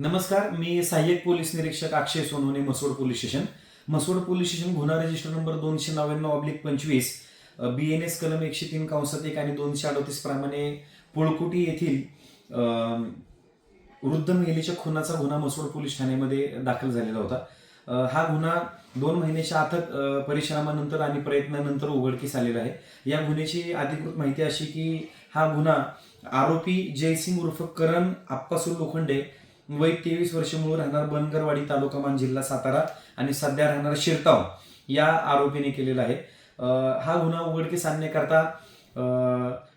नमस्कार मी सहाय्यक पोलीस निरीक्षक Akshay Sonawane Masod police station. Masod police station गुन्हा रजिस्टर नंबर दोनशे नव्याण्णव ऑब्लिक पंचवीस बी एन एस कलम एकशे तीन कंसात एक आणि दोनशे अडतीस प्रमाणे पुळकुटी येथील वृद्ध महिलेच्या खुनाचा गुन्हा मसोड पोलीस ठाण्यामध्ये दाखल झालेला होता. हा गुन्हा दोन महिन्याच्या अथक परिश्रमानंतर आणि प्रयत्नानंतर उघडकीस आलेला आहे. या गुन्ह्याची अधिकृत माहिती अशी की हा गुन्हा आरोपी जयसिंग उर्फ करण आप्पासूर लोखंडे वय तेवीस वर्ष मूळ राहणार बनगरवाडी तालुका मान जिल्हा सातारा आणि सध्या राहणार शिरताव या आरोपीने केलेला आहे. हा गुन्हा उघडकीस आणण्याकरता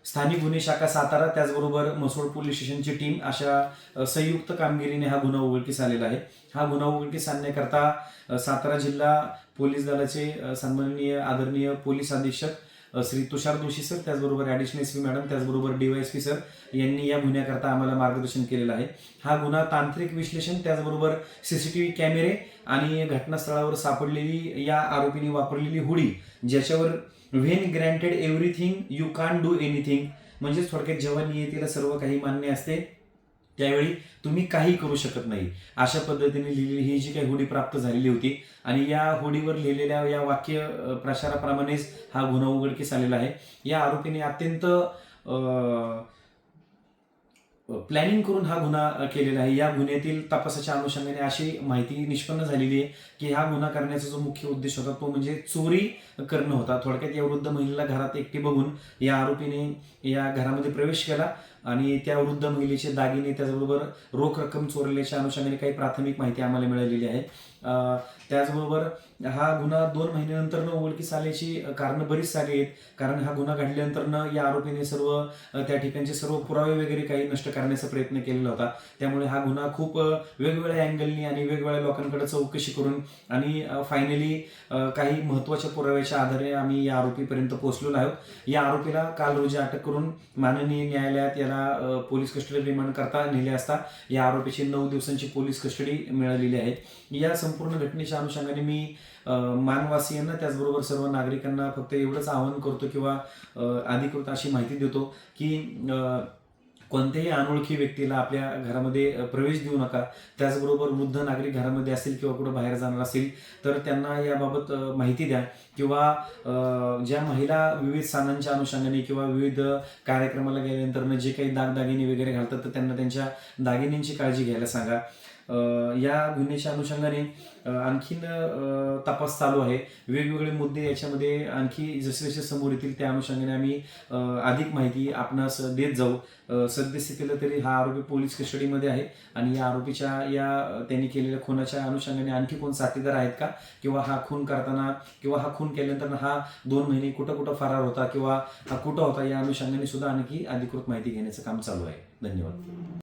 स्थानिक गुन्हे शाखा सातारा त्याचबरोबर मसोड पोलीस स्टेशनची टीम अशा संयुक्त कामगिरीने हा गुन्हा उघडकीस आलेला आहे. हा गुन्हा उघडकीस आणण्याकरता सातारा जिल्हा पोलीस दलाचे सन्माननीय आदरणीय पोलीस अधीक्षक श्री तुषार जोशी सर त्याचबरोबर ॲडिशनल एस पी मॅडम त्याचबरोबर डीवायएसपी सर यांनी या गुन्ह्याकरता आम्हाला मार्गदर्शन केलेलं आहे. हा गुन्हा तांत्रिक विश्लेषण त्याचबरोबर सीसीटीव्ही कॅमेरे आणि घटनास्थळावर सापडलेली या आरोपीने वापरलेली हुडी ज्याच्यावर when granted everything you can do anything म्हणजेच थोडक्यात जेव्हा नियतीला सर्व काही मान्य असते त्यावेळी तुम्ही काही करू शकत नाही. अशा पद्धतीने लिहिलेली ही जी काही होडी प्राप्त झालेली होती आणि या होडीवर लिहिलेल्या या वाक्य प्रचाराप्रमाणेच हा गुन्हा उघडकीस आलेला आहे. या आरोपीने अत्यंत प्लॅनिंग करून हा गुन्हा केलेला आहे. या गुन्ह्यातील तपासाच्या अनुषंगाने अशी माहिती निष्पन्न झालेली आहे की हा गुन्हा करण्याचा जो मुख्य उद्देश होता तो म्हणजे चोरी करणं होता. थोडक्यात या वृद्ध महिलेला घरात एकटी बघून या आरोपीने या घरामध्ये प्रवेश केला. आणि त्या वृद्ध महिलेचे दागिने त्याचबरोबर रोख रक्कम चोरल्याच्या अनुषंगाने काही प्राथमिक माहिती आम्हाला मिळालेली आहे. त्याचबरोबर हा गुन्हा दोन महिन्यानंतर उघडकीस आल्याची कारणं बरीच सारी आहेत. कारण हा गुन्हा घडल्यानंतर या आरोपीने सर्व त्या ठिकाणचे सर्व पुरावे वगैरे काही नष्ट करण्याचा प्रयत्न केलेला होता. त्यामुळे हा गुन्हा खूप वेगवेगळ्या अँगलनी आणि वेगवेगळ्या लोकांकडे चौकशी करून आणि फायनली काही महत्त्वाच्या पुराव्याच्या आधारे आम्ही या आरोपीपर्यंत पोहोचलेलो आहोत. या आरोपीला काल रोजी अटक करून माननीय न्यायालयात याला अ, पोलीस कस्टडी रिमांड करता नेले असता या आरोपीची नऊ दिवसांची पोलीस कस्टडी मिळालेली आहे. या संपूर्ण घटनेच्या अनुषंगाने मी मानवासियांना त्याचबरोबर सर्व नागरिकांना फक्त एवढंच आवाहन करतो किंवा अधिकृत अशी माहिती देतो की कोणत्याही अनोळखी व्यक्तीला आपल्या घरामध्ये प्रवेश देऊ नका. त्याचबरोबर वृद्ध नागरिक घरामध्ये असेल किंवा कुठं बाहेर जाणार असेल तर त्यांना याबाबत माहिती द्या. किंवा ज्या महिला विविध सणांच्या अनुषंगाने किंवा विविध कार्यक्रमाला गेल्यानंतर जे काही दागदागिने वगैरे घालतात तर त्यांना त्यांच्या दागिन्यांची काळजी घ्यायला सांगा. या गुन्ह्याच्या अनुषंगाने आणखीन तपास चालू आहे. वेगवेगळे मुद्दे याच्यामध्ये आणखी जसे जसे समोर येतील त्या अनुषंगाने आम्ही अधिक माहिती आपणास देत जाऊ. सद्यस्थितीला तरी हा आरोपी पोलीस कस्टडीमध्ये आहे आणि या आरोपीच्या या त्यांनी केलेल्या खुनाच्या अनुषंगाने आणखी कोण साथीदार आहेत का? किंवा हा खून करताना किंवा हा खून केल्यानंतर हा दोन महिने कुठं कुठं फरार होता किंवा हा कुठं होता या अनुषंगाने सुद्धा आणखी अधिकृत माहिती घेण्याचं काम चालू आहे. धन्यवाद.